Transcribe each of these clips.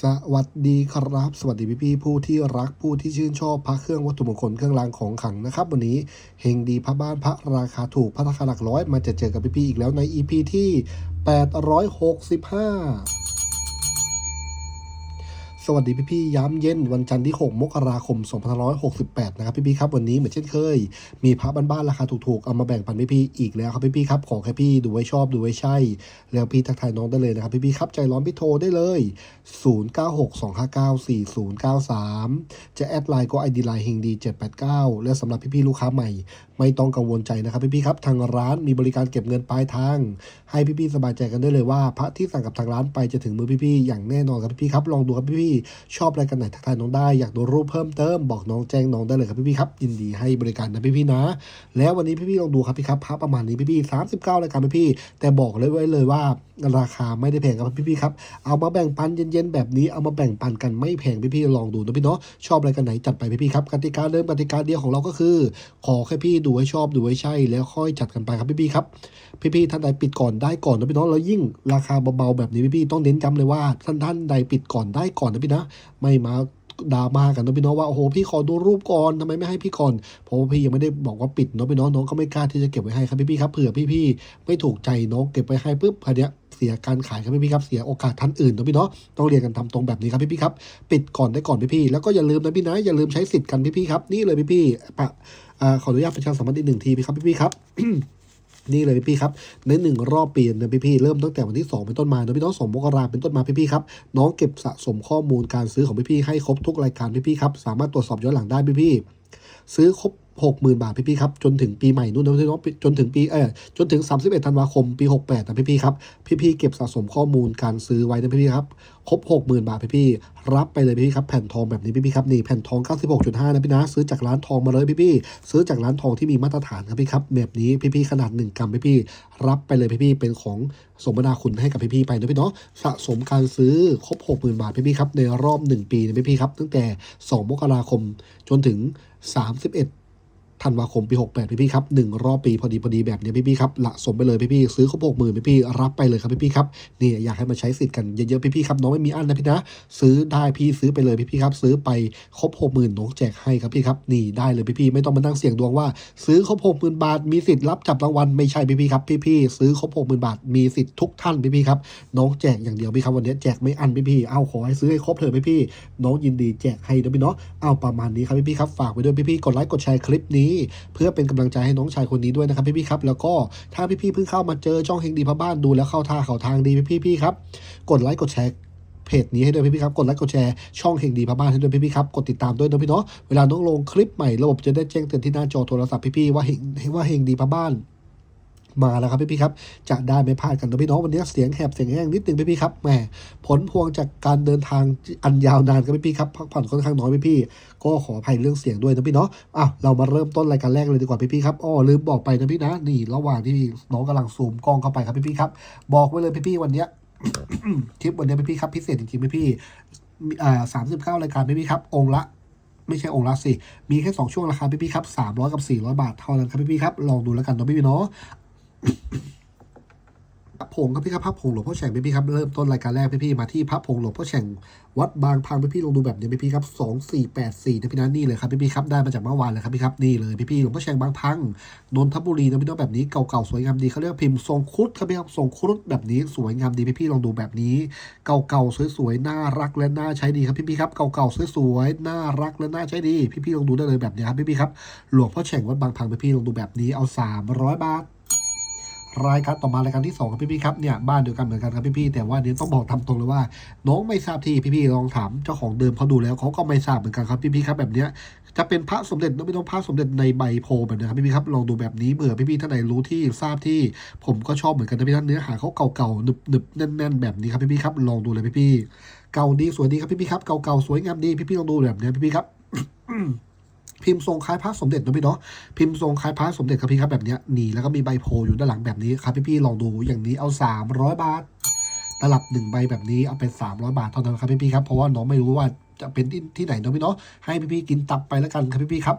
สวัสดีครับ สวัสดีพี่พี่ผู้ที่รักผู้ที่ชื่นชอบพระเครื่องวัตถุมงคลเครื่องรางของขลังนะครับ วันนี้เฮงดีพระบ้านพระราคาถูกพระราคาหลักร้อยมาจะเจอกับพี่พี่อีกแล้วใน EP ที่ 865 สวัสดีพี่พี่ย้ำเย็นวันจันทร์ที่ 6 มกราคม 2568 นะครับพี่พี่ครับวันนี้เหมือนเช่นเคย มีพระบ้านๆราคาถูกๆ เอามาแบ่งปันพี่พี่อีกแล้วครับพี่พี่ครับขอแค่พี่ดูไว้ชอบดูไว้ใช่ แล้วพี่ทักทายน้องได้เลยนะครับพี่พี่ครับใจร้อนพี่โทรได้เลย 0962594093 จะแอดไลน์ก็ ID ไลน์เฮงดี789 และสำหรับพี่พี่ลูกค้าใหม่ ไม่ต้องกังวลใจนะครับพี่พี่ๆครับทางร้านมีบริการเก็บเงินปลายทาง ให้พี่พี่ๆสบายใจกันได้เลยว่า พระที่สั่งกับทางร้านไปจะถึงมือพี่พี่ๆอย่างแน่นอนครับพี่พี่ๆครับลองดูครับพี่พี่ๆชอบอะไรกันไหนทักทายน้องได้อยากดูรูปเพิ่มเติมบอกน้องแจ้งน้องได้เลยครับพี่พี่ๆครับยินดีให้บริการนะพี่พี่ๆนะ แล้ววันนี้พี่พี่ๆลองดูครับพี่ครับพระประมาณนี้พี่พี่สามสิบเก้ารายการพี่พี่ๆแต่บอกเลยไว้เลยว่าราคาไม่ได้แพงครับพี่พี่ๆครับเอามาแบ่งปันเย็นๆแบบนี้เอามาแบ่งปันกันไม่แพงพี่พี่ๆลองดูนะพี่เนาะชอบอะไรกันไหนจัดไปพี่พี่ๆครับกติกาเดิมกติกาเดียวของเราก็คือ ขอแค่พี่ดูให้ชอบดูให้ใช่แล้วค่อยจัดกันไปครับพี่พี่ๆครับพี่ๆท่านใดปิดก่อนได้ก่อนนะพี่น้องแล้วยิ่งราคาเบาๆแบบนี้พี่ๆต้องเน้นย้ำเลยว่าท่านท่านใดปิดก่อนได้ก่อนนะพี่นะ ไม่มาดราม่ากันนะพี่น้องว่าโอ้โหพี่ขอดูรูปก่อนทำไมไม่ให้พี่ก่อนเพราะว่าพี่ยังไม่ได้บอกว่าปิดเนาะพี่น้องน้องก็ไม่กล้าที่จะเก็บไว้ให้ครับพี่ๆครับเผื่อพี่ๆไม่ถูกใจน้องเก็บไว้ให้ปุ๊บคราวเนี้ยเสียการขายครับพี่ๆครับเสียโอกาสท่านอื่นเนาะพี่เนาะต้องเรียนกันทำตรงแบบนี้ครับพี่ๆครับ ปิดก่อนได้ก่อนพี่ๆแล้วก็อย่าลืมนะพี่นะอย่าลืมใช้สิทธิ์กันพี่ๆครับนี่เลยพี่ๆ ขออนุญาตประชาสัมพันธ์อีกหนึ่งทีพี่ครับพี่พี่ครับนี่เลยพี่พี่ครับในหนึ่งรอบปีนะพี่พี่เริ่มตั้งแต่วันที่ 2 เป็นต้นมานะพี่น้องสมมกราเป็นต้นมาพี่พี่ครับน้องเก็บสะสมข้อมูลการซื้อของพี่พี่ให้ครบทุกรายการพี่พี่ครับสามารถตรวจสอบย้อนหลังได้พี่พี่ซื้อครบ 60,000 บาทพี่ๆครับ จนถึงปีใหม่นู่นนะพี่น้องจนถึงปีเออจนถึง 31 ธันวาคมปี 68 นะพี่ๆครับ พี่ๆเก็บสะสมข้อมูลการซื้อไว้นะพี่ๆครับครบ60,000 บาทพี่ๆรับไปเลยพี่ๆครับแผ่นทองแบบนี้พี่ๆครับนี่แผ่นทอง 96.5 นะพี่นะ ซื้อจากร้านทองมาเลยพี่ๆซื้อจากร้านทองที่มีมาตรฐานครับพี่ครับแบบนี้พี่ๆขนาด 1 กรัมพี่ๆรับไปเลยพี่ๆเป็นของสมนาคุณให้กับพี่ๆไปนะพี่เนาะสะสมการซื้อครบ 60,000 บาทพี่ๆครับในรอบ 1 ปีนะพี่ๆครับตั้งแต่ 2 มกราคมจนถึง 31 ธันวาคมปี 68 พี่พี่ครับหนึ่งรอบปีพอดีพอดีแบบนี้พี่พี่ครับละสมไปเลยพี่พี่ซื้อครบหกหมื่นพี่พี่รับไปเลยครับพี่พี่ครับนี่อยากให้มาใช้สิทธิ์กันเยอะๆพี่พี่ครับน้องไม่มีอันนะพี่นะซื้อได้พี่ซื้อไปเลยพี่พี่ครับซื้อไปครบหกหมื่นน้องแจกให้ครับพี่ครับนี่ได้เลยพี่พี่ไม่ต้องมานั่งเสี่ยงดวงว่า ซื้อครบหกหมื่นบาทมีสิทธิ์รับจับรางวัลไม่ใช่พี่พี่ครับพี่พี่ซื้อครบหกหมื่นบาทมีสิทธิ์ทุกท่านพี่พี่ครับน้องแจกอย่างเดียวพี่ครับวันนี้แจกไม่อันพี่พี่เอาขอให้ซื้อให้ครบเถอะพี่พี่น้องยินดีแจกให้นะพี่เนาะเอาประมาณนี้ครับพี่พี่ครับฝากไว้ด้วยพี่พี่กดไลค์กดแชร์คลิปนี้เพื่อเป็นกำลังใจให้น้องชายคนนี้ด้วยนะครับพี่ๆครับแล้วก็ถ้าพี่ๆเพิ่งเข้ามาเจอช่องเฮงดีพระบ้านดูแล้วเข้าท่าเข้าทางดีพี่ๆครับกดไลค์กดแชร์เพจนี้ให้ด้วยพี่ๆครับ กดไลค์กดแชร์ช่องเฮงดีพระบ้านให้ด้วยพี่ๆครับ กดติดตามด้วยนะพี่เนาะเวลาน้องลงคลิปใหม่ระบบจะได้แจ้งเตือนที่หน้าจอโทรศัพท์พี่ๆว่าเฮงว่าเฮงดีพระบ้าน มาแล้วครับพี่ๆครับ จะได้ไม่พลาดกันนะพี่น้องวันนี้เสียงแหบเสียงแห้งนิดนึงพี่ๆครับแหมผลพวงจากการเดินทางอันยาวนานครับพี่ๆครับพักผ่อนค่อนข้างน้อยพี่ๆก็ขออภัยเรื่องเสียงด้วยนะพี่เนาะอะเรามาเริ่มต้นรายการแรกเลยดีกว่าพี่ๆครับอ้อลืมบอกไปนะพี่นะนี่ระหว่างที่น้องกำลังซูมกล้องเข้าไปครับพี่ๆครับ บอกไว้เลยพี่ๆวันนี้คลิปวันนี้พี่ๆครับพิเศษจริงๆพี่ๆมีอ่าสามสิบเก้ารายการพี่ๆครับ องค์ละไม่ใช่องค์ละสิ มีแค่สองช่วงราคาพี่ๆครับสามร้อยกับสี่ร้อยบาทเท่านั้นครับพี่ๆครับ ลองดูแล้วกันเนาะพี่ๆเนาะ พระผงครับพี่ครับพระผงหลวงพ่อแฉ่งพี่พี่ครับเริ่มต้นรายการแรกพี่พี่มาที่พระผงหลวงพ่อแฉ่งวัดบางพังพี่พี่ลองดูแบบนี้พี่พี่ครับสองสี่แปดสี่นะพี่นะนี่เลยครับพี่พี่ครับได้มาจากเมื่อวานเลยครับพี่ครับนี่เลยพี่พี่หลวงพ่อแฉ่งบางพังนนทบุรีนะพี่น้องแบบนี้เก่าๆสวยงามดีเขาเรียกพิมพ์ทรงครุฑครับพี่ครับทรงครุฑแบบนี้สวยงามดีพี่พี่ลองดูแบบนี้ เก่าๆสวยๆน่ารักและน่าใช้ดีครับพี่พี่ครับเก่าๆสวยๆน่ารักและน่าใช้ดีพี่พี่ลองดูได้เลยแบบนี้ครับพี่พี่ครับหลวงพ่อแฉ่งวัดบางพังพี่พี่ลองดูแบบนี้เอาสามร้อยบาท รายการต่อมารายการที่2ครับพี่ๆครับเนี่ยบ้านเดียวกันเหมือนกันครับพี่ๆแต่ว่าเดี๋ยวต้องบอกทำตรงเลยว่า น้องไม่ทราบที่พี่ๆลองถามเจ้าของเดิมเขาดูแล้วเขาก็ไม่ทราบเหมือนกันครับพี่ๆครับแบบเนี้ยจะเป็นพระสมเด็จไม่ต้องพระสมเด็จในใบโพแบบนี้ครับพี่ๆครับลองดูแบบนี้เบื่อพี่ๆท่านไหนรู้ที่ทราบที่ผมก็ชอบเหมือนกันนะพี่ท่านเนื้อหาเขาเก่าๆหนึบๆแน่น ๆ แบบนี้ครับพี่ๆครับลองดูเลยพี่ๆเก่าดีสวยดีครับพี่ๆครับเก่าๆสวยงามดีพี่ๆลองดูแบบเนี้ยพี่ๆครับ พิมพ์ทรงคล้ายพระสมเด็จนะพี่เนาะพิมพ์ทรงคล้ายพระสมเด็จครับพี่ครับแบบเนี้ยนี่แล้วก็มีใบโพลอยู่ด้านหลังแบบนี้ครับพี่ๆลองดูอย่างนี้เอา 300 บาท ตลับหนึ่งใบแบบนี้เอาเป็น 300 บาทเท่านั้นครับพี่ๆครับเพราะว่าน้องไม่รู้ว่าจะเป็นที่ที่ไหนเนาะพี่เนาะให้พี่ๆกินตับไปแล้วกันครับพี่ๆครับ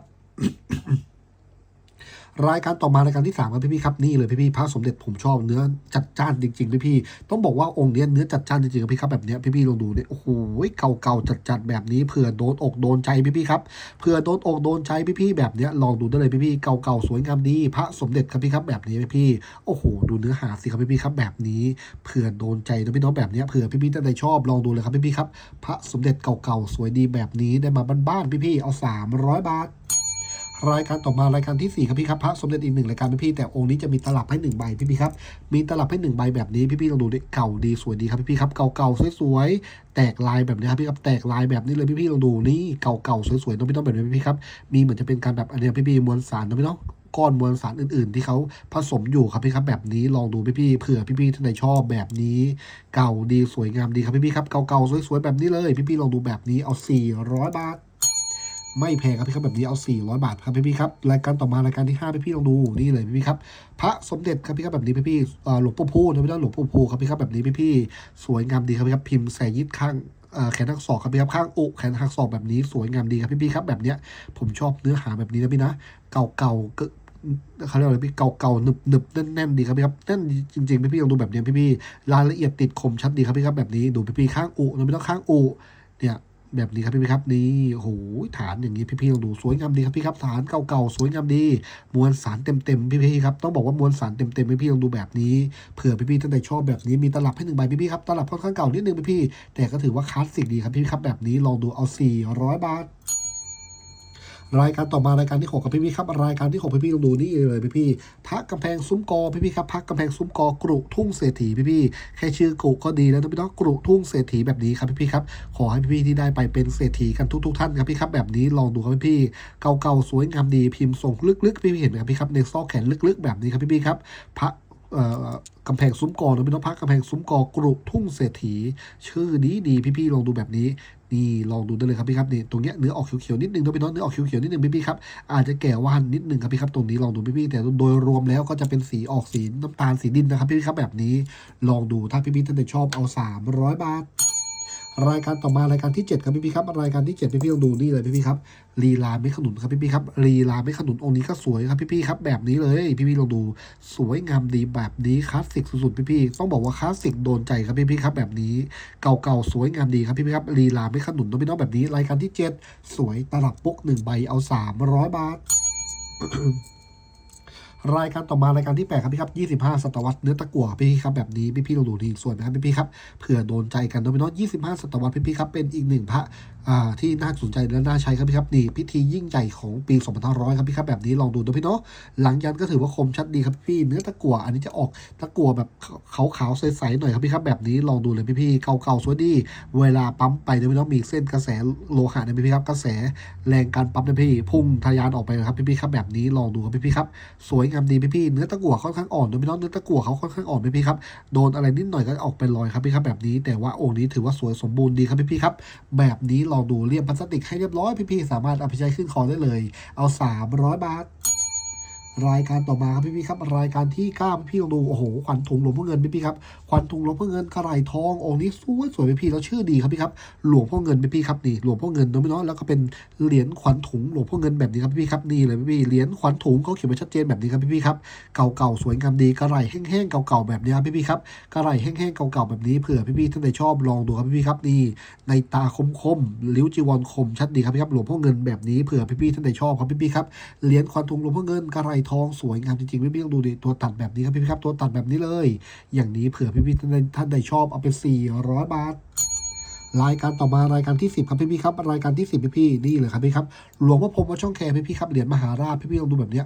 รายการต่อมารายการที่3ครับพี่ๆครับนี่เลยพี่ๆพระสมเด็จผมชอบเนื้อจัดจ้านจริงๆพี่ๆต้องบอกว่าองค์เนี้ยเนื้อจัดจ้านจริงๆครับพี่ครับแบบเนี้ยพี่ๆลองดูเนี่ยโอ้โหเก่าๆจัดๆแบบนี้เผื่อโดนอกโดนใจพี่ๆครับเผื่อโดนอกโดนใจพี่ๆแบบเนี้ยลองดูได้เลยพี่ๆเก่าๆสวยงามดีพระสมเด็จครับพี่ครับแบบนี้พี่ๆโอ้โหดูเนื้อหาสิครับพี่ๆครับแบบนี้เผื่อโดนใจนะพี่น้องแบบเนี้ยเผื่อพี่ๆท่านใดชอบลองดูเลยครับพี่ๆครับพระสมเด็จเก่าๆสวยดีแบบนี้ได้มาบ้านๆพี่ๆเอา 300 บาท รายการต่อมารายการที่ 4 ครับพี่ครับพระสมเด็จอีกหนึ่งรายการพี่พี่แต่องค์นี้จะมีตลับให้หนึ่งใบพี่พี่ครับมีตลับให้หนึ่งใบแบบนี้พี่พี่ลองดูดิเก่าดีสวยดีครับพี่พี่ครับเก่าๆสวยๆแตกลายแบบนี้ครับพี่ครับแตกลายแบบนี้เลยพี่พี่ลองดูนี่เก่าๆสวยๆน้องพี่น้องแบบนี้พี่พี่ครับมีเหมือนจะเป็นการแบบอันนี้พี่พี่มวลสารนะพี่น้องก้อนมวลสารอื่น ๆ ที่เขาผสมอยู่ครับพี่ครับแบบนี้ลองดูพี่พี่เผื่อพี่พี่ท่านใดชอบแบบนี้ เก่าดีสวยงามดีครับพี่พี่ครับเก่าๆสวยๆแบบนี้เลย พี่พี่ลองดูแบบนี้เอา 400 บาท ไม่แพงครับพี่ครับแบบนี้เอา 400 บาทครับพี่พี่ครับรายการต่อมารายการที่5พี่พี่ลองดูนี่เลยพี่พี่ครับพระสมเด็จครับพี่ครับแบบนี้พี่พี่หลวงปู่พูนะพี่น้องหลวงปู่พูครับพี่ครับแบบนี้พี่พี่สวยงามดีครับพี่ครับพิมพ์แสยิดข้างแขนหักศอกครับพี่ครับข้างอกแขนหักศอกแบบนี้สวยงามดีครับพี่พี่ครับแบบเนี้ยผมชอบเนื้อหาแบบนี้นะพี่นะเก่าเก่าเขาเรียกอะไรพี่เก่าเก่าๆหนึบหนึบแน่นๆดีครับพี่ครับแน่นจริงๆพี่พี่ลองดูแบบเนี้ยพี่พี่รายละเอียดติดคมชัดดีครับพี่ครับแบบนี้ดูพี่พี่ข้างอุนะพี่ต้องข้างอุเนี่ย แบบนี้ครับพี่ๆครับนี่โอ้โหฐานอย่างนี้พี่ๆลองดูสวยงามดีครับพี่ครับฐานเก่าๆสวยงามดี มวลสารเต็มๆพี่ๆครับต้องบอกว่ามวลสารเต็มๆพี่ๆลองดูแบบนี้เผื่อพี่ๆท่านใดชอบแบบนี้มีตลับให้หนึ่งใบพี่ๆครับตลับค่อนข้างเก่านิดนึงพี่ๆแต่ก็ถือว่าคลาสสิกดีครับพี่ครับแบบนี้ลองดูเอา400บาท รายการต่อมารายการที่หกกับพี่พี่ครับรายการที่หกพี่พี่ๆลองดูนี่เลยพี่พี่พระกำแพงซุ้มกอพี่พี่ครับพระกำแพงซุ้มกอกรุทุ่งเศรษฐีพี่พี่แค่ชื่อกรุก็ดีแล้วนะพี่น้องกรุทุ่งเศรษฐีแบบนี้ครับพี่พี่ครับขอให้พี่พี่ที่ได้ไปเป็นเศรษฐีกันทุก ๆ ท่านครับพี่ครับแบบนี้ลองดูครับพี่พี่เก่าๆสวยงามดีพิมพ์ส่งลึกๆพี่พี่เห็นไหมครับพี่ครับในซอกแขนลึกๆ แบบนี้ครับพี่พี่ครับพระเอ่อกำแพงซุ้มกอนะพี่น้องพระกำแพงซุ้มกอกรุทุ่งเศรษฐี ชื่อดีดีๆพี่ๆลองดูแบบนี้ นี่ลองดูได้เลยครับพี่ครับนี่ตรงเนี้ยเนื้อออกเขียวๆนิดนึงนะพี่น้องเนื้อออกเขียวๆนิดนึงพี่ๆครับอาจจะแก่ว่านนิดนึงครับพี่ครับตรงนี้ลองดูพี่ๆแต่โดยรวมแล้วก็จะเป็นสีออกสีน้ำตาลสีดินนะครับพี่ครับแบบนี้ลองดูถ้าพี่ๆท่านใดชอบเอา 300 บาท รายการต่อมารายการที่ 7 ครับพี่ๆครับรายการที่7พี่ๆลองดูนี่เลยพี่ๆครับลีลาไม่ขนุนครับพี่ๆครับลีลาไม่ขนุนองค์นี้ก็สวยครับพี่ๆครับแบบนี้เลยพี่ๆลองดูสวยงามดีแบบนี้คลาสสิกสุดๆพี่ๆต้องบอกว่าคลาสสิกโดนใจครับพี่ๆครับแบบนี้เก่าๆสวยงามดีครับพี่ๆครับลีลาไม่ขนุนต้องพี่น้องแบบนี้รายการที่ 7 สวยตลับปุ๊กหนึ่งใบเอา300บาท รายการต่อมารายการที่8ครับพี่ครับ 25 ศตวรรษเนื้อตะกั่วพี่ครับแบบนี้พี่พี่เราดูดีส่วนนะครับพี่พี่ครับเผื่อโดนใจกันนะพี่น้อง25 ศตวรรษพี่พี่ครับเป็นอีกหนึ่งพระ ที่น่าสนใจและน่าใช้ครับพี่ครับนี่พิธียิ่งใหญ่ของปี 2500 ครับพี่ครับแบบนี้ลองดูนะพี่เนาะหลังยันก็ถือว่าคมชัดดีครับพี่เนื้อตะกั่วอันนี้จะออกตะกั่วแบบขาวๆใสๆหน่อยครับพี่ครับแบบนี้ลองดูเลยพี่พี่ๆเก่าๆสวยดี เวลาปั๊มไปนะพี่น้องมีเส้นกระแสโลหะนะพี่พี่ครับกระแสแรงการปั๊มนะพี่พุ่งทะยานออกไปครับพี่พี่ๆครับแบบนี้ลองดูครับพี่พี่ๆครับสวยงามดีพี่พี่ๆเนื้อตะกั่วค่อนข้างอ่อนด้วยพี่น้องเนื้อตะกั่วเขาค่อนข้างอ่อนพี่พี่ๆครับโดนอะไรนิดหน่อยก็ออกเป็นรอยครับพี่ครับแบบนี้ แต่ว่าองค์นี้ถือว่าสวยสมบูรณ์ดีครับพี่พี่ๆครับแบบนี้ลองดูเรียบพลาสติกให้เรียบร้อยพี่พี่ๆสามารถเอาไปใช้ขึ้นคอได้เลย เอา 300 บาท รายการต่อมาครับพี่พี่ครับรายการที่ก้าพี่พี่ลองดูโอ้โหขวัญถุงหลวงพ่อเงินพี่พี่ครับขวัญถุงหลวงพ่อเงินกระไรทององค์นี้สวยสวยพี่พี่แล้วชื่อดีครับพี่ครับหลวงพ่อเงินพี่พี่ครับนี่หลวงพ่อเงินเนาะพี่เนาะแล้วก็เป็นเหรียญขวัญถุงหลวงพ่อเงินแบบนี้ครับพี่พี่ครับนี่เลยพี่พี่เหรียญขวัญถุงเขาเขียนไว้ชัดเจนแบบนี้ครับพี่พี่ครับเก่าๆสวยงามดีกระไรแห้งๆเก่าๆแบบนี้ครับพี่พี่ครับกระไรแห้งๆเก่าๆแบบนี้เผื่อพี่พี่ท่านใดชอบลองดูครับพี่พี่ครับนี่ในตาคมๆลิ้วจีวรคมชัดดีครับพี่ครับหลวงพ่อเงินแบบนี้เผื่อพี่พี่ท่านใดชอบครับพี่พี่ครับเหรียญขวัญถุงหลวงพ่อเงินกระไรทองสวยงามจริงๆพี่พี่ต้องดูดิตัวตัดแบบนี้ครับพี่พี่ครับตัวตัดแบบนี้เลย อย่างนี้เผื่อพี่พี่ท่านใดท่านใดชอบเอาไป400 บาทรายการต่อมารายการที่ 10 ครับพี่พี่ครับ รายการที่ 10 พี่พี่นี่เลยครับพี่ครับหลวงพ่อพรมวัดช่องแคร์พี่พี่ครับเหรียญมหาราชพี่พี่ลองดูแบบเนี้ย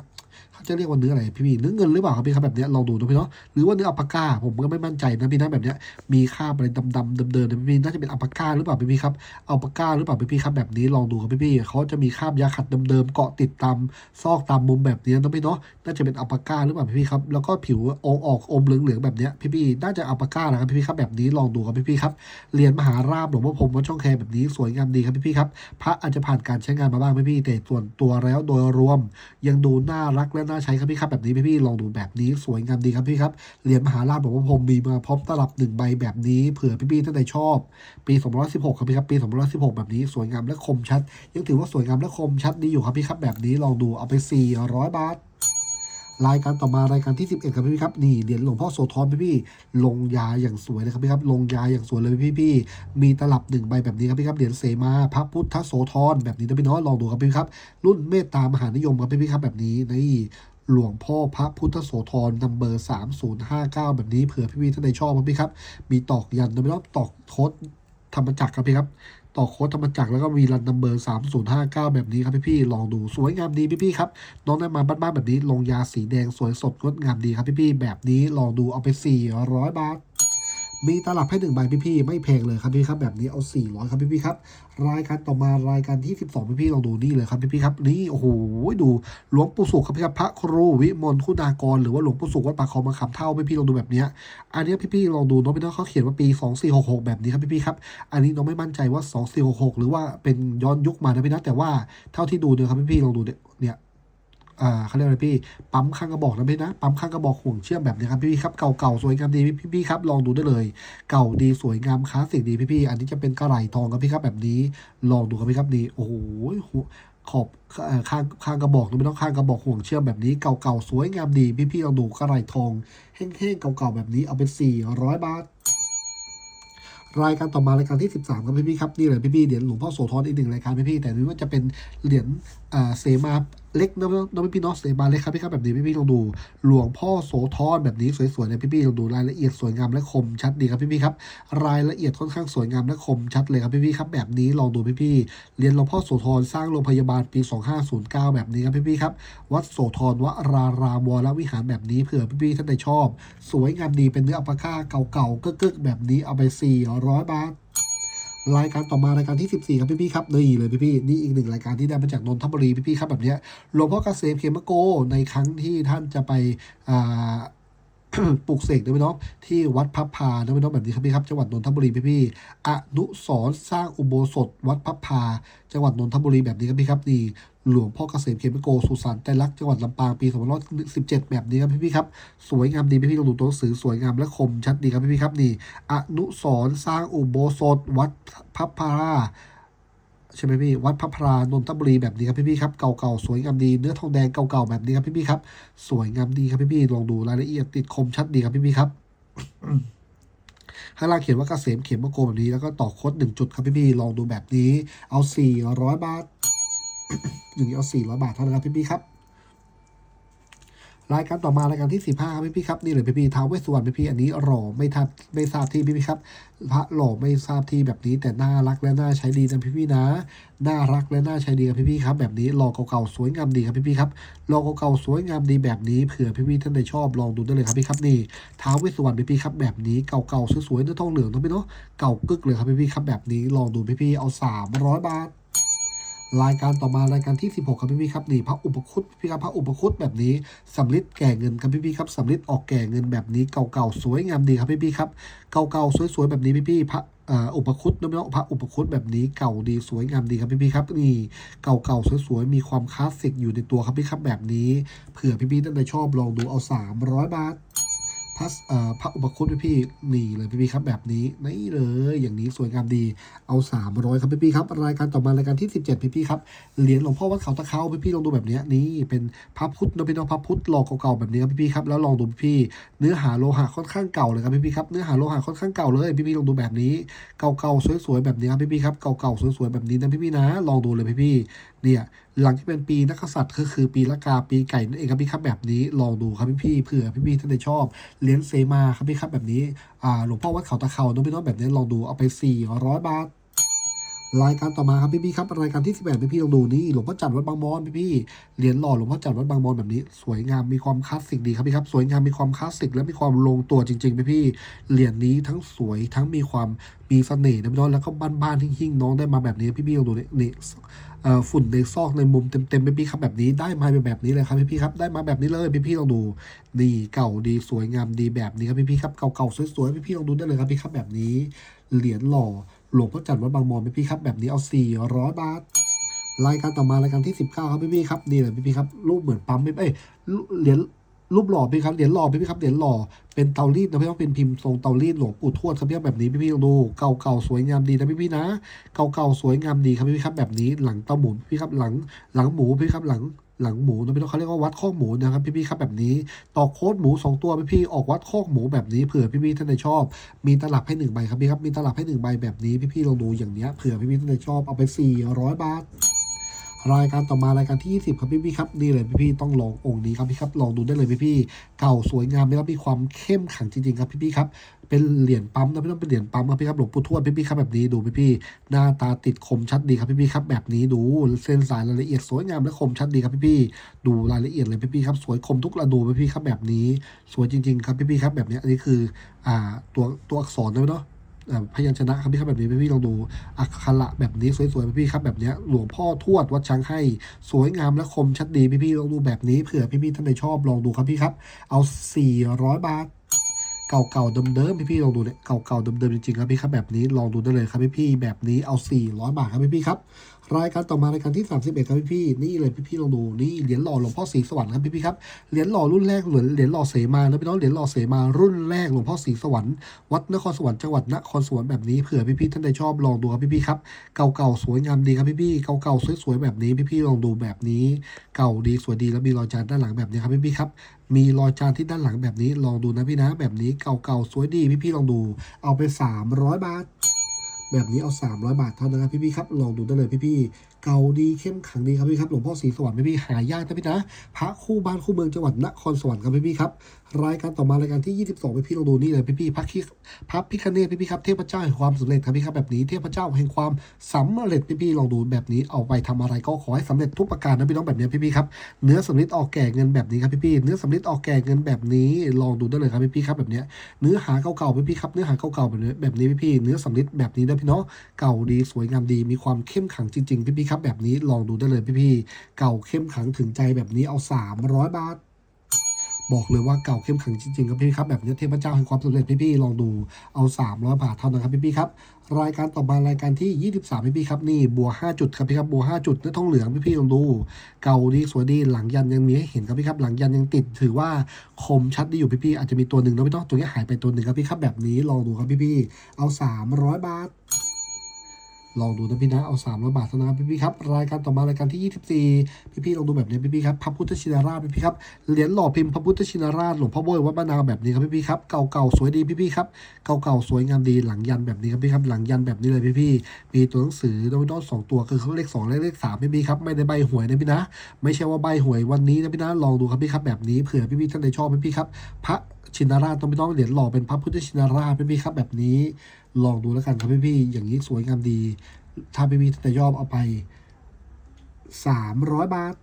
จะเรียกว่าเนื้ออะไรพี่พี่เนื้อเงินหรือเปล่าครับพี่ครับแบบเนี้ยลองดูนะพี่เนาะหรือว่าเนื้ออัปปาก้า ผมก็ไม่มั่นใจนะพี่นะแบบเนี้ยมีคราอะไรดำๆเดิมๆนะพี่น่าจะเป็นอัปปาก้าหรือเปล่าพี่พี่ครับอัปาก้าหรือเปล่าพี่ๆครับแบบนี้ลองดูครับพี่ๆเขาจะมีคราบยาขัดเดิมๆเกาะติดตามซอกตามมุมแบบนี้นะพี่เนาะน่าจะเป็นอัปาก้าหรือเปล่าพี่ๆครับแล้วก็ผิวองออกอมเหลืองๆแบบเนี้ยพี่ๆน่าจะอัลปาก้านะครับพี่ๆครับแบบนี้ลองดูครับพี่ๆครับเหรียญมหาราบหลวงพ่อพรมวัดช่องแคแบบนี้สวยงามดีครับพี่ๆครับพระอาจจะผ่านการใช้งานมาบ้างพี่ๆแต่ส่วนตัวแล้วโดยรวมยังดูน่ารักและน่าใช้ครับพี่ครับแบบนี้พี่พี่ลองดูแบบนี้สวยงามดีครับพี่ครับเหรียญมหาราชหลวงพ่าผมมีมาพร้อมตลับหนึ่งใบแบบนี้เผื่อพี่พี่ท่านใดชอบ ปี2016ครับพี่ครับปี2016 แบบนี้สวยงามและคมชัด ยังถือว่าสวยงามและคมชัดดีอยู่ครับพี่ครับแบบนี้ลองดูเอาไป 400 บาท รายการต่อมารายการที่ 11 ครับพี่ครับนี่เหรียญหลวงพ่อโสธรพี่ๆลงยาอย่างสวยเลยครับพี่ครับลงยาอย่างสวยเลยพี่ๆมีตลับหนึ่งใบแบบนี้ครับพี่ครับเหรียญเสมาพระพุทธโสธรแบบนี้นะพี่น้องลองดูครับพี่ครับ รุ่นเมตตามหานิยมครับพี่ๆครับแบบนี้นี่หลวงพ่อพระพุทธโสธรนัมเบอร์3059 แบบนี้เผื่อพี่ๆท่านใดชอบครับพี่ครับ มีตอกยันนะพี่น้องตอกโค้ดธรรมจักรครับพี่ครับ ต่อโค้ดธรรมจักรแล้วก็มีรันนัมเบอร์ห้าเก้าแบบนี้ครับพี่ๆลองดูสวยงามดีพี่ๆครับน้องได้มาบ้านๆแบบนี้ลงยาสีแดงสวยสดงดงามดีครับพี่ๆแบบนี้ลองดูเอาไปสี่ร้อยบาท มีตลับให้หนึ่งใบพี่ๆไม่แพงเลยครับพี่ครับแบบนี้เอา 400 ครับพี่ๆครับรายการต่อมารายการที่ 12 พี่ๆลองดูนี่เลยครับพี่ๆครับนี่โอ้โหดูหลวงปู่สุขครับพี่ครับพระครูวิมลคุณากร หรือว่าหลวงปู่สุขวัดปากคลองมาขามเท่าพี่ๆลองดูแบบนี้อันนี้ยพี่ๆลองดูน้องพี่น้องเขาเขียนว่าปี 2466 แบบนี้ครับพี่ๆครับอันนี้น้องไม่มั่นใจว่า 2466 หรือว่าเป็นย้อนยุคมานะพี่นะแต่ว่าเท่าที่ดูเนี่ยครับพี่ๆลองดูเนี่ย อ่าเขาเรียกอะไรพี่ ปั๊มข้างกระบอกนะพี่นะ ปั๊มข้างกระบอกห่วงเชื่อมแบบนี้ครับพี่ๆครับ เก่าๆสวยงามดีพี่ๆครับ ลองดูได้เลย เก่าดีสวยงามคลาสสิกดีพี่ๆ อันนี้จะเป็นกระไหลทองครับพี่ครับแบบนี้ ลองดูครับพี่ครับดีโอ้โหขอบข้างข้างกระบอกนะไม่ต้องข้างกระบอกห่วงเชื่อมแบบนี้เก่าๆสวยงามดี พี่ๆลองดูกระไหลทองแห้งๆเก่าๆแบบนี้เอาเป็น 400 บาทรายการต่อมารายการที่ 13ครับพี่ๆครับนี่เลยพี่ๆเหรียญหลวงพ่อโสธรอีกหนึ่งรายการพี่ๆแต่นี่ว่าจะเป็นเหรียญเสมา เล็กนะน้องพี่ๆเนาะเสมาเล็กครับพี่ครับแบบนี้พี่ๆลองดู หลวงพ่อโสธรแบบนี้สวยๆเลยพี่ๆลองดูรายละเอียดสวยงามและคมชัดดีครับพี่ๆครับรายละเอียดค่อนข้างสวยงามและคมชัดเลยครับพี่ๆครับแบบนี้ลองดูพี่ๆเรียญหลวงพ่อโสธรสร้างโรงพยาบาลปี 2509 แบบนี้ครับพี่ๆครับวัดโสธรวรารามวรวิหารแบบนี้เผื่อพี่ๆท่านใดชอบ สวยงามดีเป็นเนื้ออัปาก้าเก่าๆกึกๆแบบนี้เอาไป400บาท รายการต่อมารายการที่ 14 ครับพี่ๆครับนี่เลยพี่ๆนี่อีกหนึ่งรายการที่ได้มาจากนนทบุรีพี่ๆครับแบบเนี้ยหลวงพ่อเกษมเขมโกในครั้งที่ท่านจะไปอ่าปลูกเสกนะพี่น้องที่วัดพับพานะพี่น้องแบบนี้ครับพี่ครับจังหวัดนนทบุรีพี่พี่อนุสรสร้างอุโบสถ วัดพับพา จังหวัดนนทบุรีแบบนี้ครับพี่ครับนี่ หลวงพ่อเกษมเขมโกสุสานใจรักจังหวัดลำปางปี2517 แบบนี้ครับพี่พี่ๆครับ สวยงามดีพี่พี่ๆลองดูตัวหนังสือสวยงามและคมชัดดีครับพี่พี่ๆครับนี่อนุสรสร้างอุโบสถวัดพับพาใช่ไหมพี่วัดพระพรานนทบุรีแบบนี้ครับพี่ๆครับเก่าๆสวยงามดีเนื้อทองแดงเก่าๆแบบนี้ครับพี่ๆครับ สวยงามดีครับพี่ๆลองดูรายละเอียดติดคมชัดดีครับพี่ๆครับข้างล่างเขียนว่าเกษมเขียนว่าโกแบบนี้แล้วก็ต่อโค้ดหนึ่งจุดครับพี่ๆลองดูแบบนี้ เอาสี่ร้อยบาท อย่างนี้เอาสี่ร้อยบาทเท่านั้นครับพี่ๆครับรายการต่อมารายการที่สิบห้าครับพี่ๆครับนี่เลยพี่ๆท้าวเวสสุวรรณพี่ๆอันนี้หล่อไม่ทับไม่ทราบที่พี่ๆครับพระหล่อไม่ทราบที่แบบนี้ แต่น่ารักและน่าใช้ดีนะพี่ๆนะน่ารักและน่าใช้ดีครับพี่ๆครับแบบนี้หล่อเก่าๆสวยงามดีครับพี่ๆครับหล่อเก่าๆสวยงามดีแบบนี้เผื่อพี่ๆท่านใดชอบลองดูได้เลยครับพี่ครับนี่ท้าวเวสสุวรรณพี่ๆครับแบบนี้เก่าๆสวยๆเนื้อทองเหลืองนะพี่เนาะเก่ากึกเลยครับพี่ๆครับแบบนี้ลองดูพี่ๆเอาสามร้อยบาท รายการต่อมารายการที่ 16 ครับพี่ๆครับนี่พระอุปคุตพี่ครับพระอุปคุตแบบนี้สำลิดแก่เงินครับพี่ๆครับสำลิดออกแก่เงินแบบนี้เก่าๆสวยงามดีครับพี่ๆครับเก่าๆสวยๆแบบนี้พี่ๆพระอุปคุตนะพี่น้องพระอุปคุตแบบนี้เก่าดีสวยงามดีครับพี่ๆครับนี่เก่าๆสวยๆมีความคลาสสิกอยู่ในตัวครับพี่ครับแบบนี้เผื่อพี่ๆท่านใดชอบลองดูเอา 300 บาท พระพระอุปคุตพี่นี่เลยพี่ๆครับแบบนี้นี่เลยอย่างนี้สวยงามดีเอา 300 ครับพี่ๆครับรายการต่อมารายการที่ 17 พี่ๆครับเหรียญหลวงพ่อวัดเขาตะเขาพี่ๆลองดูแบบเนี้ยนี่เป็นพระพุทธนะพี่น้องพระพุทธหล่อเก่าๆแบบนี้ครับพี่ๆครับแล้วลองดูพี่ๆเนื้อหาโลหะค่อนข้างเก่าเลยครับพี่ๆครับเนื้อหาโลหะค่อนข้างเก่าเลยพี่ๆลองดูแบบนี้เก่าๆสวยๆแบบนี้ครับพี่ๆครับเก่าๆสวยๆแบบนี้นะพี่ๆนะ ลองดูเลยพี่ๆเนี่ย หลังที่เป็นปีนักษัตริย์ก็คือปีละกาปีไก่นั่นเองครับพี่ครับแบบนี้ลองดูครับพี่พี่เผื่อพี่พี่ท่านใดชอบเหรียญเซมาครับพี่ครับแบบนี้อ่าหลวงพ่อวัดเขาตะเขาน้องพี่น้องแบบนี้ลองดูเอาไป 400 บาทรายการต่อมาครับพี่พี่ครับรายการที่ 18พี่พี่ลองดูนี่หลวงพ่อจันทร์วัดบางมอนพี่พี่เหรียญหล่อหลวงพ่อจันทร์วัดบางมอนแบบนี้ สวยงามมีความคลาสสิกดีครับพี่ครับสวยงามมีความคลาสสิกและมีความลงตัวจริงๆพี่พี่เหรียญนี้ทั้งสวยทั้งมีความมีเสน่ห์นะพี่น้องแล้วก็บ้านๆหิ่งๆน้องได้มาแบบนี้พี่พี่ลองดูนี่ ฝุ่นในซอกในมุมเต็มๆพี่ๆครับแบบนี้ได้มาเป็นแบบนี้เลยครับพี่ๆครับได้มาแบบนี้เลยพี่ๆลองดูนี่เก่าดีสวยงามดีแบบนี้ครับพี่ๆครับเก่าๆสวยๆพี่ๆลองดูได้เลยครับพี่ครับแบบนี้เหรียญหล่อหลวงพ่อจันทร์วัดบางมอนพี่ๆครับแบบนี้เอา 400 บาทรายการต่อมารายการที่ 19 ครับพี่ๆครับนี่เลยพี่ๆครับรูปเหมือนปั๊มไม่เอ้ยเหรียญ รูปหล่อพี่ครับเหรียญหล่อพี่ครับเหรียญหล่อเป็นเตารีดนะพี่ต้องเป็นพิมพ์ทรงเตารีดหลวงปู่ทวดครับพี่แบบนี้พี่ๆลองดูเก่าๆสวยงามดีนะพี่ๆนะเก่าๆสวยงามดีครับพี่ครับแบบนี้หลังเต้าหมูพี่ครับหลังหลังหมูพี่ครับหลังหลังหมูนะพี่น้องเขาเรียกว่าวัดข้อกหมูนะครับพี่ๆครับแบบนี้ต่อโค้ดหมูสองตัวพี่ๆออกวัดข้อกหมูแบบนี้เผื่อพี่ๆท่านใดชอบ มีตลับให้หนึ่งใบครับพี่ครับมีตลับให้หนึ่งใบแบบนี้พี่ๆลองดูอย่างเนี้ยเผื่อพี่ๆท่านใดชอบเอาไป 400 บาท รายการต่อมารายการที่ 20 ครับพี่พี่ครับนี่เลยพี่พี่ต้องลององค์นี้ครับพี่ครับลองดูได้เลยพี่พี่เก่าสวยงามนะครับมีความเข้มขังจริงๆครับพี่พี่ครับเป็นเหรียญปั๊มนะไม่ต้องเป็นเหรียญปั๊มครับพี่ครับหลวงปู่ทวดพี่พี่ครับแบบนี้ดูพี่พี่หน้าตาติดคมชัดดีครับพี่พี่ครับแบบนี้ดูเส้นสายรายละเอียดสวยงามและคมชัดดีครับพี่พี่ดูรายละเอียดเลยพี่พี่ครับสวยคมทุกระดูพี่พี่ครับแบบนี้ สวยจริงๆครับพี่พี่ครับแบบนี้อันนี้คืออ่าตัวตัวอักษรนะพี่เนาะ พยัญชนะครับพี่ครับแบบนี้พี่ลองดูอักขระแบบนี้สวยๆพี่ครับแบบเนี้ยหลวงพ่อทวดวัดช้างให้ สวยงามและคมชัดดีพี่ๆลองดูแบบนี้เผื่อพี่ๆท่านใดชอบลองดูครับพี่ครับ เอา 400 บาทเก่าๆเดิมๆพี่ๆลองดูเนี่ยเก่าๆเดิมๆจริงๆครับพี่ครับแบบนี้ลองดูได้เลยครับพี่ๆแบบนี้เอา 400 บาทครับพี่ๆครับ รายการต่อมารายการที่ 31 ครับพี่ๆนี่เลยพี่ๆลองดูนี่เหรียญหล่อหลวงพ่อศรีสวรรค์ครับพี่ๆครับเหรียญหล่อรุ่นแรกเหรียญเหรียญหล่อเสมานะพี่น้องเหรียญหล่อเสมารุ่นแรกหลวงพ่อศรีสวรรค์วัดนครสวรรค์จังหวัดนครสวรรค์แบบนี้เผื่อพี่ๆท่านใดชอบลองดูครับพี่ๆครับเก่าๆสวยงามดีครับพี่ๆเก่าๆสวยๆแบบนี้พี่ๆลองดูแบบนี้ เก่าดีสวยดีแล้วมีรอยจานด้านหลังแบบนี้ครับพี่ๆครับมีรอยจานที่ด้านหลังแบบนี้ลองดูนะพี่นะแบบนี้เก่าๆสวยดีพี่ๆลองดู เอาไป 300 บาท แบบนี้เอา 300 บาทเท่านั้นครับพี่ๆครับ ลองดูได้เลยพี่ๆ เก่าดีเข้มขังดีครับพี่ครับหลวงพ่อศรีสวรรค์พี่ๆหายากนะพี่นะพระคู่บ้านคู่เมืองจังหวัดนครสวรรค์ครับพี่ๆครับรายการต่อมารายการที่ 22พี่ๆลองดูนี่เลยพี่ๆพระคิพระพิคเนตพี่ๆครับเทพเจ้าแห่งความสำเร็จครับพี่ครับแบบนี้เทพเจ้าแห่งความสำเร็จพี่ๆลองดูแบบนี้เอาไปทำอะไรก็ขอให้สำเร็จทุกประการนะพี่น้องแบบนี้พี่ๆครับเนื้อสำลิดออกแก่เงินแบบนี้ครับพี่ๆเนื้อสำลิดออกแก่เงินแบบนี้ลองดูได้เลยครับพี่ๆครับแบบเนี้ยเนื้อหาเก่าๆพี่ๆครับเนื้อหาเก่าๆแบบนี้แบบนี้พี่เนื้อสำลิดแบบนี้นะพี่เนาะเก่าดีสวยงามดีมีความเข้มขังจริงๆพี่ๆครับ แบบนี้ลองดูได้เลยพี่ๆเก่าเข้มขังถึงใจแบบนี้เอา 300 บาท บอกเลยว่าเก่าเข้มขังจริงๆครับพี่ครับแบบนี้เทพเจ้าแห่งความสำเร็จพี่ๆลองดูเอา 300 บาทเท่านั้นครับพี่ๆครับรายการต่อมารายการที่ 23 พี่พี่ครับนี่บัว 5 จุดครับพี่ครับบัว 5 จุดเนื้อทองเหลืองพี่พี่ลองดูเก่าดีสวยดีหลังยันยังมีให้เห็นครับพี่ครับหลังยันยังติดถือว่าคมชัดดีอยู่พี่พี่อาจจะมีตัวหนึ่งแล้วไม่ต้องตัวนี้หายไปตัวหนึ่งครับพี่ครับแบบนี้ลองดูครับพี่พี่เอา 300 บาท ลองดูนะพี่นะเอา300บาทเท่านั้นครับพี่พี่ครับรายการต่อมารายการที่ 24 พี่พี่ลองดูแบบนี้พี่พี่ครับพระพุทธชินราชพี่พี่ครับเหรียญหล่อพิมพ์พระพุทธชินราชหลวงพ่อโบยวัดบ้านนาวแบบนี้ครับพี่พี่ครับเก่าๆสวยดีพี่พี่ครับเก่าๆสวยงามดีหลังยันแบบนี้ครับพี่ครับหลังยันแบบนี้เลยพี่พี่มีตัวหนังสือโดมิโนสองตัวคือเขาเลขสองและเลขสามพี่พี่ครับไม่ได้ใบหวยนะพี่นะ ไม่ใช่ว่าใบหวยวันนี้นะพี่นะลองดูครับพี่ครับแบบนี้เผื่อพี่พี่ท่านใดชอบพี่พี่ครับพระชินราชต้องไม่ต้องเหรียญหล่อเป็นพระพุทธชินราชพี่พี่ครับแบบนี้ ลองดูแล้วกันครับพี่ๆอย่างนี้สวยงามดี ถ้าพี่พี่แต่ยอมเอาไปสามร้อยบาท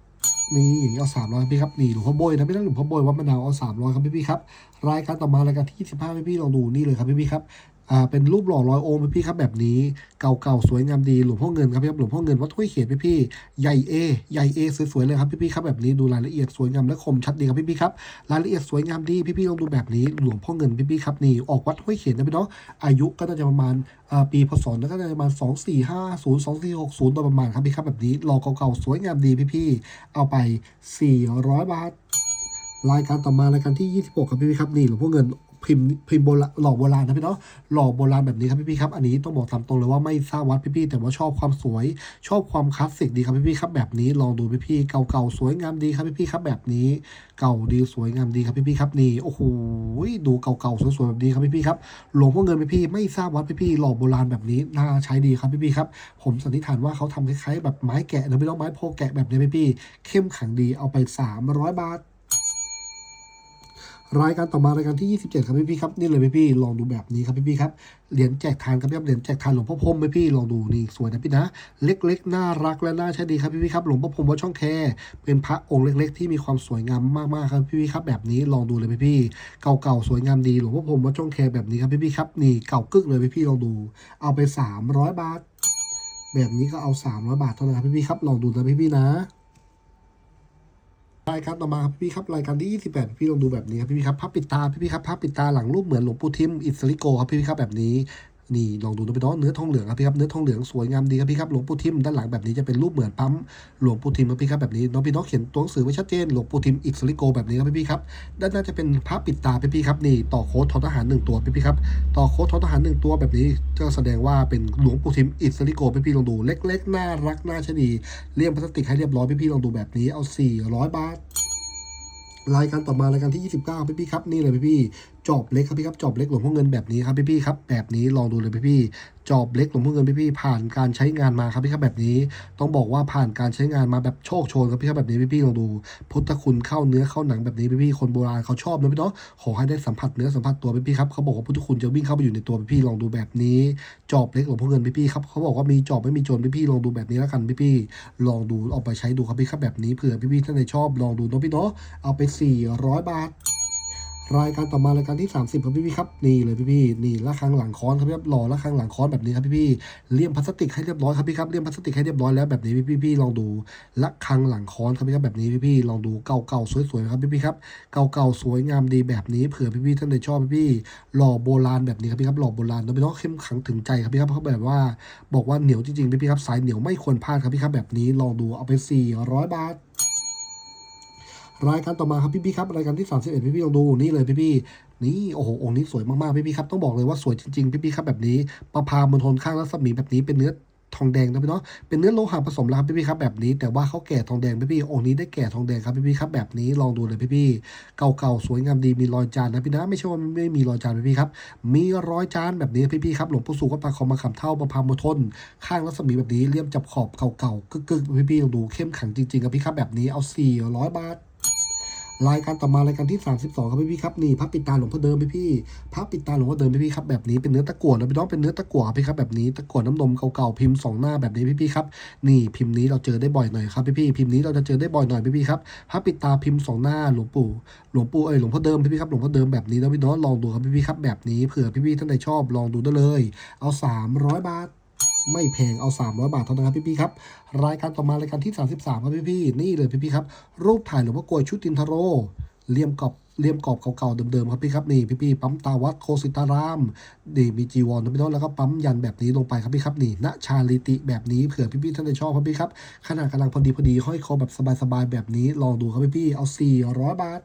นี่อย่างนี้เอาสามร้อยพี่ครับนี่หลวงพ่อโบยนะพี่นะหลวงพ่อโบยวัดมะนาวเอาสามร้อยครับพี่พี่ครับรายการต่อมารายการที่สิบห้าพี่พี่ลองดูนี่เลยครับพี่พี่ครับ อ่าเป็นรูปหล่อร้อยองค์พี่พี่ครับแบบนี้เก่าๆสวยงามดีหลวงพ่อเงินครับพี่ครับหลวงพ่อเงินวัดห้วยเขตพี่พี่ใหญ่เอใหญ่เอสวยๆเลยครับพี่พี่ครับแบบนี้ดูรายละเอียดสวยงามและคมชัดดีครับพี่พี่ครับรายละเอียดสวยงามดีพี่พี่ลองดูแบบนี้หลวงพ่อเงินพี่พี่ครับนี่ออกวัดห้วยเขตนะพี่เนาะอายุก็น่าจะประมาณอ่าปีพศแล้วก็จะประมาณสองสี่ห้าศูนย์สองสี่หกศูนย์โดยประมาณครับพี่ครับแบบนี้รอเก่าๆสวยงามดีพี่ๆเอาไปสี่ร้อยบาทรายการต่อมารายการที่ 26 ครับพี่ๆครับนี่หลวงพ่อเงิน พิมพ์พิมพ์โบราณหล่อโบราณนะพี่เนาะหล่อโบราณแบบนี้ครับพี่ๆครับ อันนี้ต้องบอกตามตรงเลยว่าไม่ทราบวัดพี่ๆแต่ว่าชอบความสวย ชอบความคลาสสิกดีครับพี่ๆครับแบบนี้ลองดูพี่ๆเก่าๆสวยงามดีครับพี่ๆครับแบบนี้ เก่าดีสวยงามดีครับพี่ๆครับนี่โอ้โหดูเก่าๆสวยๆแบบนี้ครับพี่ๆครับหลวงพ่อเงินพี่ๆไม่ทราบวัดพี่ๆหล่อโบราณแบบนี้น่าใช้ดีครับพี่ๆครับ ผมสันนิษฐานว่าเขาทำคล้ายๆแบบไม้แกะนะพี่น้องไม้โพแกะแบบนี้พี่ๆเข้มขังดีเอาไป 300 บาท รายการต่อมารายการที่ 27 ครับพี่พี่ครับนี่เลยพี่พี่ลองดูแบบนี้ครับพี่พี่ครับเหรียญแจกทานครับพี่ครับเหรียญแจกทานหลวงพ่อพรมพี่พี่ลองดูนี่สวยนะพี่นะ เล็กๆน่ารักและน่าใช้ดีครับพี่พี่ครับหลวงพ่อพรมวัดช่องแคเป็นพระองค์เล็ก ๆ ที่มีความสวยงามมากๆครับพี่พี่ครับแบบนี้ลองดูเลยพี่พี่เก่าๆสวยงามดีหลวงพ่อพรมวัดช่องแคแบบนี้ครับพี่พี่ครับนี่เก่ากึกเลยพี่พี่ลองดู เอาไป 300 บาท แบบนี้ก็เอา 300 บาทเท่านั้นครับพี่พี่ครับลองดูนะพี่พี่นะ รายการต่อมาครับพี่ครับรายการที่ 28 พี่ลองดูแบบนี้ครับพี่ครับภาพปิดตาพี่ครับภาพปิดตาหลังรูปเหมือนหลวงปู่ทิมอิสริโกครับพี่ครับแบบนี้ นี่ลองดูนะพี่น้องเนื้อทองเหลืองครับพี่ครับเนื้อทองเหลืองสวยงามดีครับพี่ครับหลวงปู่ทิมด้านหลังแบบนี้จะเป็นรูปเหมือนปั๊มหลวงปู่ทิมครับพี่ครับแบบนี้น้องพี่น้องเขียนตัวหนังสือไว้ชัดเจนหลวงปู่ทิมอิสริโกแบบนี้ครับพี่ครับด้านหน้าจะเป็นพระปิดตาพี่พี่ครับนี่ต่อโค้ดทอทหารหนึ่งตัวพี่พี่ครับต่อโค้ดทอทหารหนึ่งตัวแบบนี้ก็แสดงว่าเป็นหลวงปู่ทิมอิสริโกพี่พี่ลองดูเล็กๆน่ารักน่าชนีเลี่ยมพลาสติกให้เรียบร้อยพี่พี่ลองดูแบบนี้เอา400บาทรายการต่อมารายการที่ 29 พี่พี่ครับนี่เลยพี่พี่จอบเล็กครับพี่ครับจอบเล็กหลวงพ่อเงินแบบนี้ครับพี่พี่ครับแบบนี้ลองดูเลยพี่พี่จอบเล็กหลวงพ่อเงินพี่พี่ผ่านการใช้งานมาครับพี่ครับแบบนี้ ต้องบอกว่าผ่านการใช้งานมาแบบโชคโชนครับพี่ครับแบบนี้พี่พี่ลองดู พุทธคุณเข้าเนื้อเข้าหนังแบบนี้พี่พี่คนโบราณเขาชอบนะพี่เนาะขอให้ได้สัมผัสเนื้อสัมผัสตัวพี่พี่ครับเขาบอกว่าพุทธคุณจะวิ่งเข้าไปอยู่ในตัวพี่พี่ลองดูแบบนี้จอบเล็กหลวงพ่อเงินพี่พี่ครับเขาบอกว่ามีจอบไม่มีจรพี่พี่ลองดูแบบนี้แล้วกันพี่พี่ลองดูเอาไปใช้ดูครับพี่ครับแบบนี้เผื่อพี่พี่ท่านใดชอบลองดูเนาะพี่เนาะเอาไป 400 บาท รายการต่อมารายการที่ 30ครับพี่พี่ครับนี่เลยพี่พี่นี่ละครังหลังค้อนครับพี่ครับหล่อละครังหลังค้อนแบบนี้ครับพี่พี่เลี่ยมพลาสติกให้เรียบร้อยครับพี่ครับเลี่ยมพลาสติกให้เรียบร้อยแล้วแบบนี้พี่พี่ลองดูละครังหลังค้อนครับพี่ครับแบบนี้พี่พี่ลองดูเก่าๆสวยๆครับพี่พี่ครับเก่าๆสวยงามดีแบบนี้เผื่อพี่พี่ท่านใดชอบพี่พี่หล่อโบราณแบบนี้ครับพี่ครับหล่อโบราณโดยเฉพาะเข้มขังถึงใจครับพี่ครับเขาแบบว่า บอกว่าเหนียวจริงๆพี่พี่ครับสายเหนียวไม่ควรพลาดครับพี่ครับแบบนี้ลองดูเอาไป 400 บาท รายการต่อมาครับพี่พี่ครับรายการที่ 31พี่พี่ลองดูนี่เลยพี่พี่นี่โอ้โหองค์นี้สวยมากๆพี่พี่ครับต้องบอกเลยว่าสวยจริงๆพี่พี่ครับแบบนี้ประพามณฑลข้างรัศมีแบบนี้เป็นเนื้อทองแดงนะพี่เนาะเป็นเนื้อโลหะผสมแล้วครับพี่พี่ครับแบบนี้ แต่ว่าเขาแก่ทองแดงพี่พี่องค์นี้ได้แก่ทองแดงครับพี่พี่ครับแบบนี้ลองดูเลยพี่พี่เก่าๆสวยงามดีมีรอยจานนะพี่นะไม่ใช่ว่าไม่มีรอยจานพี่พี่ครับมีรอยจานแบบนี้พี่พี่ครับหลวงปู่สุขวัดปาคอมาขำเท่าประพามณฑลข้างรัศมีแบบนี้เลี่ยมจับขอบเก่าๆกึกๆพี่พี่ลองดูเข้มขังจริงๆครับพี่ครับแบบนี้เอา400บาท รายการต่อมารายการที่ 32 ครับพี่พี่ครับนี่พระปิดตาหลวงพ่อเดิมพี่พี่พระปิดตาหลวงพ่อเดิมพี่พี่ครับแบบนี้เป็นเนื้อตะกั่วนะพี่น้องเป็นเนื้อตะกั่วพี่ครับแบบนี้ตะกั่วน้ำนมเก่าๆพิมพ์สองหน้าแบบนี้พี่พี่ครับนี่พิมพ์นี้เราเจอได้บ่อยหน่อยครับพี่พี่พิมพ์นี้เราจะเจอได้บ่อยหน่อยพี่พี่ครับพระปิดตาพิมพ์สองหน้าหลวงปู่หลวงปู่เอ้ยหลวงพ่อเดิมพี่พี่ครับหลวงพ่อเดิมแบบนี้นะพี่น้องลองดูครับพี่พี่ครับแบบนี้เผื่อพี่พี่ท่านใดชอบลองดูได้เลย เอา 300 บาท ไม่แพงเอา 300 บาทเท่านั้นครับพี่ๆครับ รายการต่อมารายการที่ 33ครับพี่ๆนี่เลยพี่ๆครับ รูปถ่ายหลวงพ่อกลวยชุดตินทโรเลี่ยมกรอบเลี่ยมกรอบเก่าๆเดิมๆครับพี่ครับนี่พี่ๆปั๊มตาวัดโคสิตารามนี่มีจีวรนะพี่น้องแล้วก็ปั๊มยันแบบนี้ลงไปครับพี่ครับนี่ณชาลิติแบบนี้เผื่อพี่ๆท่านใดชอบครับพี่ครับขนาดกำลังพอดีพอดีห้อยคอแบบสบายๆแบบนี้ลองดูครับพี่ๆเอา 400 บาท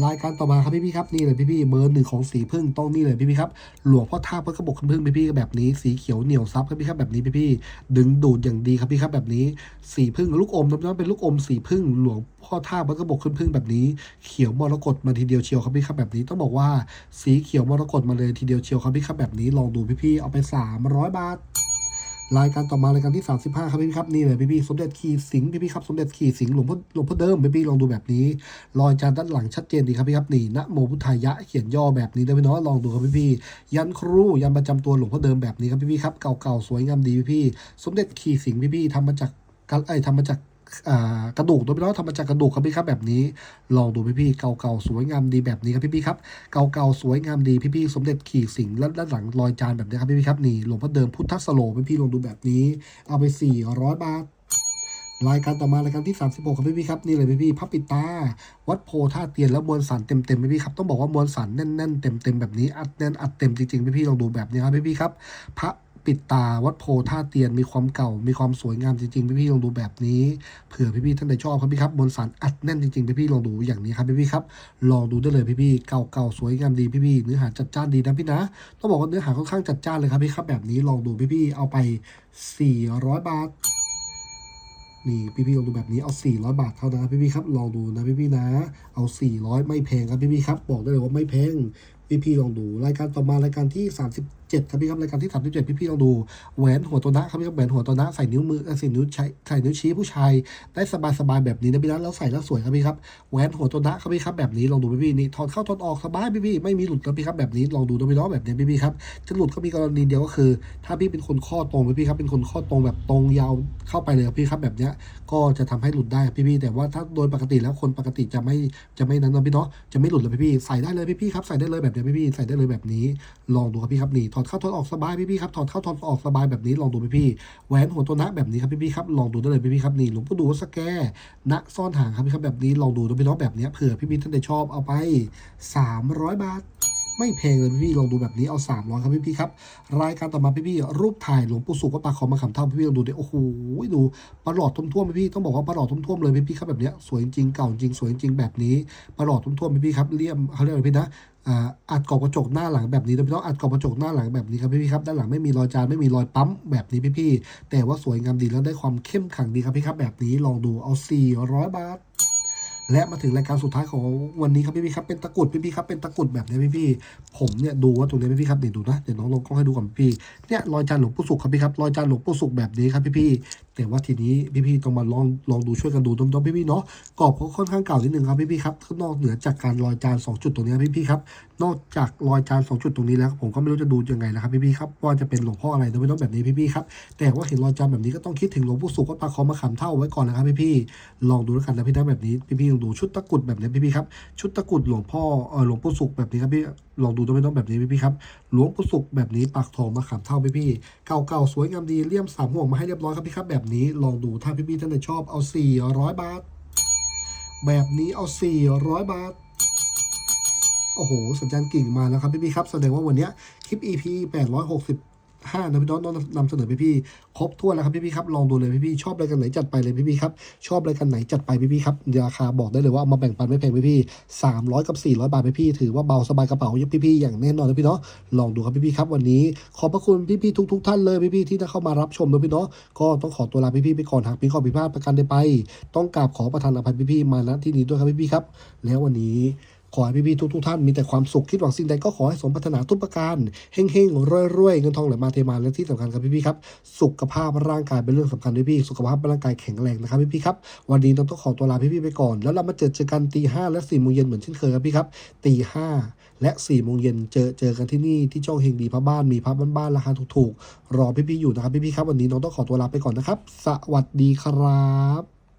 รายการต่อมาครับพี่พี่ครับนี่เลยพี่พี่เบอร์หนึ่งของสีพึ่งต้องนี่เลยพี่พี่ครับหลวงพ่อท่าเพระกระบอกพึ่งพี่พี่แบบนี้สีเขียวเหนียวซับครับพี่ครับแบบนี้พี่พี่ดึงดูดอย่างดีครับพี่ครับแบบนี้สีพึ่งลูกอมน้องเป็นลูกอมสีพึ่งหลวงพ่อท่าเพระกระบอกพึ่งแบบนี้ เขียวมรกตมาทีเดียวเชียวครับพี่ครับแบบนี้ต้องบอกว่าสีเขียวมรกตมาเลยทีเดียวเชียวครับพี่ครับแบบนี้ลองดูพี่พี่เอาไป300บาท รายการต่อมารายการที่ 35 ครับพี่ครับนี่เลยพี่ๆสมเด็จขีสิงพี่พี่ๆครับสมเด็จขีสิงหลวงพ่อหลวงพ่อเดิมพี่ๆลองดูแบบนี้ รอยจานด้านหลังชัดเจนดีครับพี่ครับนี่นะโมพุทธายะเขียนย่อแบบนี้นะพี่น้องลองดูครับพี่ๆยันครูยันประจำตัวหลวงพ่อเดิมแบบนี้ครับพี่ๆครับเก่าๆสวยงามดีพี่ๆสมเด็จขีสิงพี่พี่ๆทำมาจากกันไอทำมาจาก กระดูกตัวพี่น้อทำมาจากกระดูกครับพี่ครับแบบนี้ ลองดูพี่ๆเก่าๆสวยงามดีแบบนี้ครับพี่ๆครับเก่าๆสวยงามดีพี่ๆสมเด็จขี่สิงและด้านหลังรอยจานแบบนี้ครับพี่ๆครับนี่หลวงพ่อเดิมพุทธสโลพี่ๆลองดูแบบนี้ เอาไป 400 บาทรายการต่อมารายการที่ 36ครับพี่ๆครับนี่เลยพี่ๆพระปิตา วัดโพธาเตียนแล้วมวลสารเต็มๆพี่ๆครับต้องบอกว่ามวลสารแน่นๆเต็มๆแบบนี้อัดแน่นอัดเต็มจริงๆพี่ๆลองดูแบบนี้ครับพี่ๆครับ พระ ปิดตาวัดโพธาเตียนมีความเก่า มีความสวยงามจริงๆ พี่ๆลองดูแบบนี้เผื่อพี่ๆท่านใดชอบครับพี่ครับมวลสารอัดแน่นจริงๆพี่ๆลองดูอย่างนี้ครับพี่ๆครับลองดูได้เลยพี่ๆเก่าๆสวยงามดีพี่ๆเนื้อหาจัดจ้านดีนะพี่นะต้องบอกว่าเนื้อหาค่อนข้างจัดจ้านเลยครับพี่ครับแบบนี้ลองดูพี่ๆเอาไป 400 บาทนี่พี่ๆลองดูแบบนี้เอา 400 บาทเท่านั้นครับพี่ๆครับลองดูนะพี่ๆนะ เอา 400 ไม่แพงครับพี่ๆครับบอกได้เลยว่าไม่แพงพี่ๆลองดูรายการต่อมารายการที่ 37 ครับพี่ครับรายการที่ 37 พี่ๆลองดูแหวนหัวตัวนะครับพี่ครับแหวนหัวตัวนะใส่นิ้วมือเอ่อใส่นิ้วใช้ใส่นิ้วชี้ผู้ชายได้สบายๆแบบนี้นะพี่นะแล้วใส่แล้วสวยครับพี่ครับแหวนหัวตัวนะครับพี่ครับแบบนี้ลองดูพี่ๆนี่ถอดเข้าถอดออกสบายพี่ๆไม่มีหลุดครับพี่ครับแบบนี้ลองดูนะพี่น้องแบบนี้พี่ๆครับจะหลุดก็มีกรณีเดียวก็คือ ถ้าพี่เป็นคนข้อตรงพี่ๆครับเป็นคนข้อตรงแบบตรงยาวเข้าไปเลยพี่ครับแบบเนี้ยก็จะทำให้หลุดได้พี่ๆแต่ว่าถ้าโดยปกติแล้วคนปกติจะไม่จะไม่นั้นนะพี่เนาะจะไม่หลุดเลยพี่ๆใส่ได้เลยพี่ๆครับใส่ได้เลยแบบเนี้ยพี่ๆใส่ได้เลยแบบนี้ลองดูครับพี่ครับนี่ถอดเข้าถอดออกสบายพี่พี่ครับถอดเข้าถอดออกสบายแบบนี้ลองดูพี่ๆแหวนหัวตัวนะแบบนี้ครับพี่พี่ครับลองดูได้เลยพี่พี่ครับนี่หลวงพ่อดูสแกณซ่อนหางครับพี่ครับแบบนี้ลองดูดูพี่น้องแบบนี้เผื่อพี่พี่ท่านใดชอบเอาไป 300 บาท ไม่แพงเลยพี่ๆลองดูแบบนี้เอา 300 ครับพี่ๆครับ รายการต่อมาพี่ๆรูปถ่ายหลวงปู่สุขวัดปากคอมะขามเท่าพี่ๆลองดูเดิโอ้โหดูประหลอดท่วมๆพี่ๆต้องบอกว่าประหลอดท่วมๆเลยพี่ๆครับแบบนี้สวยจริงเก่าจริงสวยจริงแบบนี้ประหลอดท่วมๆพี่ๆครับเลี่ยมเขาเรียกอะไรพี่นะอัดกรอบกระจกหน้าหลังแบบนี้นะพี่น้องอัดกรอบกระจกหน้าหลังแบบนี้ครับพี่ๆครับด้านหลังไม่มีรอยจานไม่มีรอยปั๊มแบบนี้พี่ๆแต่ว่าสวยงามดีแล้วได้ความเข้มขังดีครับพี่ครับแบบนี้ลองดูเอา 400 บาท และมาถึงรายการสุดท้ายของวันนี้ครับพี่ๆครับเป็นตะกุดพี่ๆครับเป็นตะกุดแบบนี้พี่ๆผมเนี่ยดูว่าตรงนี้พี่ๆครับเดี๋ยวดูนะเดี๋ยวน้องลงกล้องให้ดูก่อนพี่เนี่ยรอยจานหลวงปู่สุขครับพี่ครับรอยจานหลวงปู่สุขแบบนี้ครับพี่ๆแต่ว่าทีนี้พี่ๆต้องมาลองลองดูช่วยกันดูต้นๆพี่ๆเนาะกรอบเขาค่อนข้างเก่านิดนึงครับพี่ๆครับนอกเหนือจากการรอยจานสองจุดตรงนี้พี่ๆครับนอกจากรอยจานสองจุดตรงนี้แล้วผมก็ไม่รู้จะดูยังไงนะครับพี่ๆครับว่าจะเป็นหลวงพ่ออะไรไม่ต้องแบบนี้พี่ๆครับแต่ว่าเห็นรอยจานแบบนี้ก็ต้องคิดถึงหลวงปู่สุขวัดปาคอมะขามเท่าไว้ก่อนนะครับพี่ๆลองดูแล้วกันนะพี่นะแบบนี้พี่ๆลองดูชุดตะกรุดแบบนี้พี่ๆครับ ชุดตะกรุดหลวงพ่อเออหลวงปู่สุขแบบนี้ครับพี่ลองดูต้องไม่ต้องแบบนี้พี่ๆครับหลวงปู่สุขแบบนี้ปากทองมาขามเท่าพี่พี่เก่าๆสวยงามดีเลี่ยมสามห่วงมาให้เรียบร้อยครับพี่ครับแบบนี้ลองดูถ้าพี่ๆท่านใดชอบเอา 400 บาท แบบนี้เอา 400 บาทโอ้โหสัญญาณกิ่งมาแล้วครับพี่ๆครับแสดงว่าวันนี้คลิป EP 865นะพี่น้องต้องนำเสนอพี่ๆครบถ้วนแล้วครับพี่ๆครับลองดูเลยพี่ๆชอบรายการไหนจัดไปเลยพี่ๆครับชอบรายการไหนจัดไปพี่ๆครับราคาบอกได้เลยว่าเอามาแบ่งปันไม่แพงพี่ๆ300กับ400บาทพี่ๆถือว่าเบาสบายกระเป๋าพี่ๆอย่างแน่นอนนะพี่เนาะลองดูครับพี่ๆครับวันนี้ขอบพระคุณพี่ๆทุก ๆ ท่านเลยพี่ๆที่ได้เข้ามารับชมนะพี่เนาะก็ต้องขอตัวลาพี่ๆไปก่อนหากมีข้อผิดพลาดประการใดไป ต้องกราบขอประทานอภัยพี่ๆมาณที่นี้ด้วยครับพี่ๆครับแล้ววันนี้ ขอให้พี่ๆทุกๆท่านมีแต่ความสุขคิดหวังสิ่งใดก็ขอให้สมปรารถนาทุกประการเฮงๆรวยๆเงินทองไหลมาเทมาและที่สำคัญครับพี่ๆครับสุขภาพร่างกายเป็นเรื่องสำคัญด้วยพี่สุขภาพร่างกายแข็งแรงนะครับพี่ๆครับวันนี้ต้องขอตัวลาพี่ๆไปก่อน แล้วเรามาเจอเจอกันตีห้าและสี่โมงเย็นเหมือนเช่นเคยครับพี่ครับตีห้าและสี่โมงเย็นเจอเจอกันที่นี่ที่ช่องเฮงดีพระบ้านมีพระบ้านๆราคาถูกๆ รอพี่ๆอยู่นะครับพี่ๆครับวันนี้น้องต้องขอตัวลาไปก่อนนะครับ สวัสดีครับ